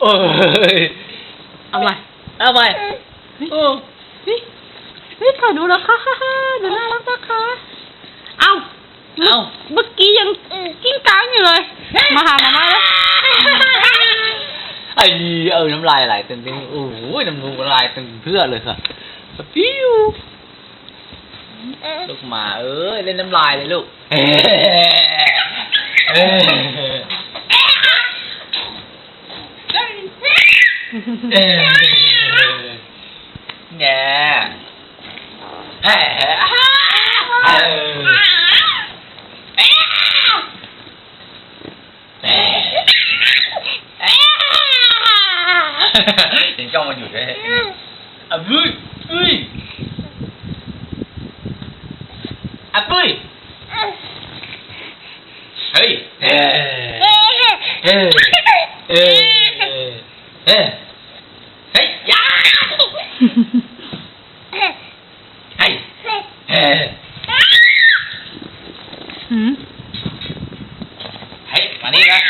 โอ้ยเอาไปเอาไปโอ้เฮ้ยเฮ้ยถ่ายดูแล้วค่ะฮ่าฮ่าดูน่ารักนะคะเอาเอาเมื่อกี้ยังกิ้งก้างอยู่เลย มาหามาม่าแล้วไอ้เออน้ำลายไหลเต็มที่โอ้โหน้ำมูกไหลเต็มเพื่อเลยค่ะปิ้วลูกหมาเอ้ยเล่นน้ำลายเลยลูกเอ้ ยเอ้ยเอ้ยแง่เฮ้ยเฮ้ย หืมเฮ้ยมานี่นะ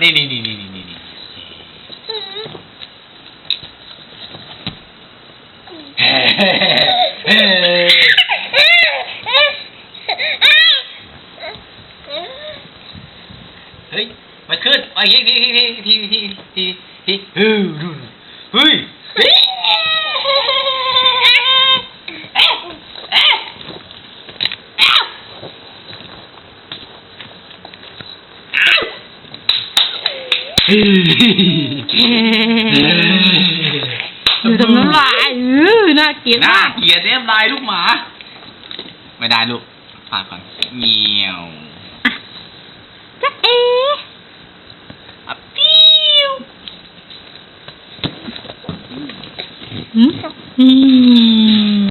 นี่นี่นี่นี่นี่นี่นี่เฮ้ยเฮ้ยเฮ้ยมาขึ้นมาอีกทีทีทีทีทีทีทีเฮ้ยดูเฮ้ยเฮ้ย เฮ้ยดูทำน้ำลายเออน่าเกลียดน่ามากเกลียดเนี่ยลายลูกหมา ไม่ได้ลูกฝากก่อนเงียวจ๊ะเอ๋อะปิ้วอืม